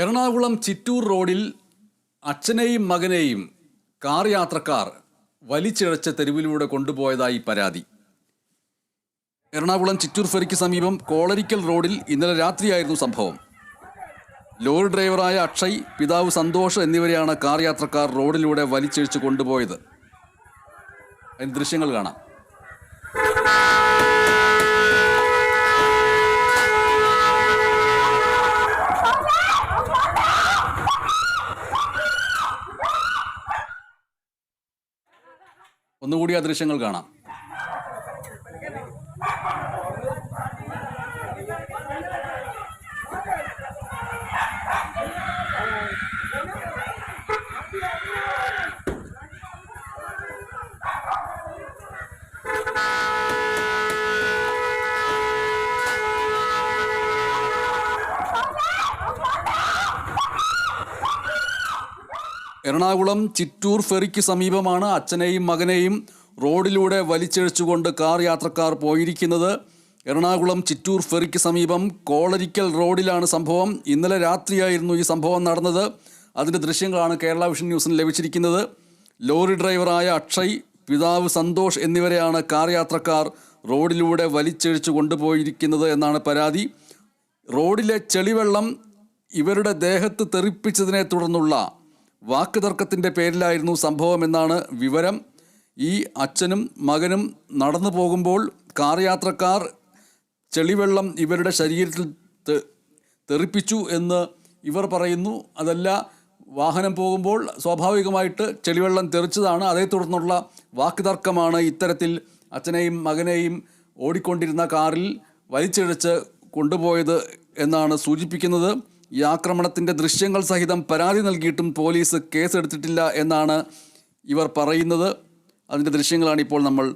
എറണാകുളം ചിറ്റൂർ റോഡിൽ അച്ഛനെയും മകനെയും കാർ യാത്രക്കാർ വലിച്ചിഴച്ച തെരുവിലൂടെ കൊണ്ടുപോയതായി പരാതി. എറണാകുളം ചിറ്റൂർ ഫെറിക്ക് സമീപം കോളരിക്കൽ റോഡിൽ ഇന്നലെ രാത്രിയായിരുന്നു സംഭവം. ലോറി ഡ്രൈവറായ അക്ഷയ് പിതാവ് സന്തോഷ് എന്നിവരെയാണ് കാർ യാത്രക്കാർ റോഡിലൂടെ വലിച്ചിഴച്ച് കൊണ്ടുപോയത്. അതിന് ദൃശ്യങ്ങൾ കാണാം. ഒന്നുകൂടി ആ ദൃശ്യങ്ങൾ കാണാം. എറണാകുളം ചിറ്റൂർ ഫെറിക്ക് സമീപമാണ് അച്ഛനെയും മകനെയും റോഡിലൂടെ വലിച്ചിഴച്ചുകൊണ്ട് കാർ യാത്രക്കാർ പോയിരിക്കുന്നത്. എറണാകുളം ചിറ്റൂർ ഫെറിക്ക് സമീപം കോളരിക്കൽ റോഡിലാണ് സംഭവം. ഇന്നലെ രാത്രിയായിരുന്നു ഈ സംഭവം നടന്നത്. അതിന്റെ ദൃശ്യങ്ങളാണ് കേരള വിഷൻ ന്യൂസിന് ലഭിച്ചിരിക്കുന്നത്. ലോറി ഡ്രൈവറായ അക്ഷയ് പിതാവ് സന്തോഷ് എന്നിവരെയാണ് കാർ യാത്രക്കാർ റോഡിലൂടെ വലിച്ചിഴച്ചു കൊണ്ടുപോയിരിക്കുന്നത് എന്നാണ് പരാതി. റോഡിലെ ചെളിവെള്ളം ഇവരുടെ ദേഹത്ത് തെറിപ്പിച്ചതിനെ തുടർന്നുള്ള വാക്കുതർക്കത്തിന്റെ പേരിലായിരുന്നു സംഭവമെന്നാണ് വിവരം. ഈ അച്ഛനും മകനും നടന്നു പോകുമ്പോൾ കാർ യാത്രക്കാർ ചെളിവെള്ളം ഇവരുടെ ശരീരത്തിൽ തെറിപ്പിച്ചു എന്ന് ഇവർ പറയുന്നു. അതല്ല വാഹനം പോകുമ്പോൾ സ്വാഭാവികമായിട്ട് ചെളിവെള്ളം തെറിച്ചതാണ്. അതേ തുടർന്നുള്ള വാക്കുതർക്കമാണ് ഇത്തരത്തിൽ അച്ഛനെയും മകനെയും ഓടിക്കൊണ്ടിരുന്ന കാറിൽ വലിച്ചിഴച്ച് കൊണ്ടുപോയത് എന്നാണ് സൂചിപ്പിക്കുന്നത്. ഈ ആക്രമണത്തിന്റെ ദൃശ്യങ്ങൾ സഹിതം പരാതി നൽകിയിട്ടും പോലീസ് കേസെടുത്തിട്ടില്ല എന്നാണ് ഇവർ പറയുന്നത്. അതിന്റെ ദൃശ്യങ്ങളാണ് ഇപ്പോൾ നമ്മൾ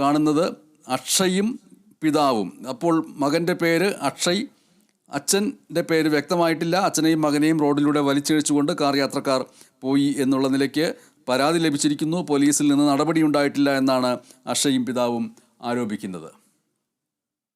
കാണുന്നത്. അക്ഷയും പിതാവും. അപ്പോൾ മകന്റെ പേര് അക്ഷയ്. അച്ഛന്റെ പേര് വ്യക്തമായിട്ടില്ല. അച്ഛനെയും മകനെയും റോഡിലൂടെ വലിച്ചിഴച്ചുകൊണ്ട് കാർ യാത്രക്കാർ പോയി എന്നുള്ള നിലയ്ക്ക് പരാതി ലഭിച്ചിരിക്കുന്നു. പോലീസിൽ നിന്ന് നടപടി ഉണ്ടായിട്ടില്ല എന്നാണ് അക്ഷയും പിതാവും ആരോപിക്കുന്നത്.